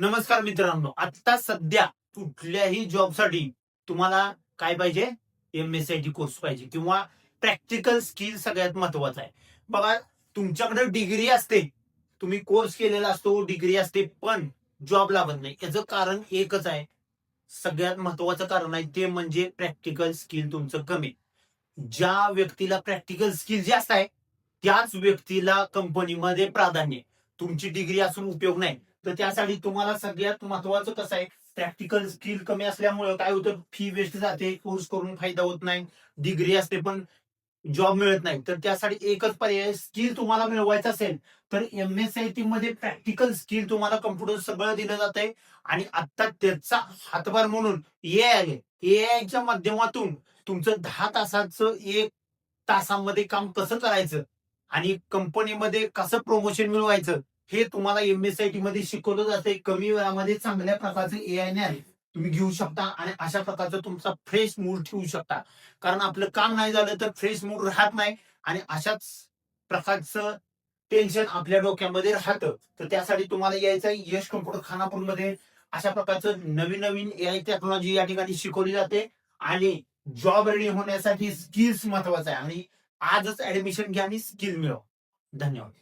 नमस्कार मित्रांनो आता सध्या कुठल्याही जॉबसाठी तुम्हाला काय पाहिजे? M S I T course पाहिजे किंवा प्रॅक्टिकल स्किल सगळ्यात महत्त्वाचा आहे. बघा तुमच्याकडे डिग्री असते. तुम्ही कोर्स केलेला असतो डिग्री असते पण जॉब लागत नाही. याचं कारण एकच आहे. सगळ्यात महत्वाचं कारण आहे ते म्हणजे प्रॅक्टिकल स्किल तुमचं कमी. ज्या व्यक्तीला प्रॅक्टिकल स्किल जास्त आहे त्याच व्यक्तीला कंपनीमध्ये प्राधान्य आहे. तुमची डिग्री असून उपयोग नाही. तर त्यासाठी तुम्हाला सगळ्यात महत्वाचं कसं आहे प्रॅक्टिकल स्किल कमी असल्यामुळे काय होतं फी वेस्ट जाते कोर्स करून फायदा होत नाही डिग्री असते पण जॉब मिळत नाही. तर त्यासाठी एकच पर्याय स्किल तुम्हाला मिळवायचं असेल तर एम एस आय टी मध्ये प्रॅक्टिकल स्किल तुम्हाला कम्प्युटर सगळं दिलं जात आहे आणि आता त्याचा हातभार म्हणून ए आय ए आयच्या माध्यमातून तुमचं दहा तासाचं एक तासामध्ये काम कसं करायचं? आणि कंपनीमध्ये कसं प्रमोशन मिळवायचं हे तुम्हाला एम एस आय टी मध्ये शिकवलं जाते कमी वेळामध्ये चांगल्या प्रकारचं ए आय ने तुम्ही घेऊ शकता आणि अशा प्रकारचा तुमचा फ्रेश मूड ठेवू शकता. कारण आपलं काम नाही झालं तर फ्रेश मूड राहत नाही आणि अशाच प्रकारचं टेन्शन आपल्या डोक्यामध्ये राहतं. तर त्यासाठी तुम्हाला यायचं यश कम्प्युटर खानापूरमध्ये अशा प्रकारचं नवीन नवीन ए आय टेक्नॉलॉजी या ठिकाणी शिकवली जाते आणि जॉब रेडी होण्यासाठी स्किल्स महत्वाचं आहे. आणि आजच ऍडमिशन घ्या आणि स्किल मिळवा. धन्यवाद.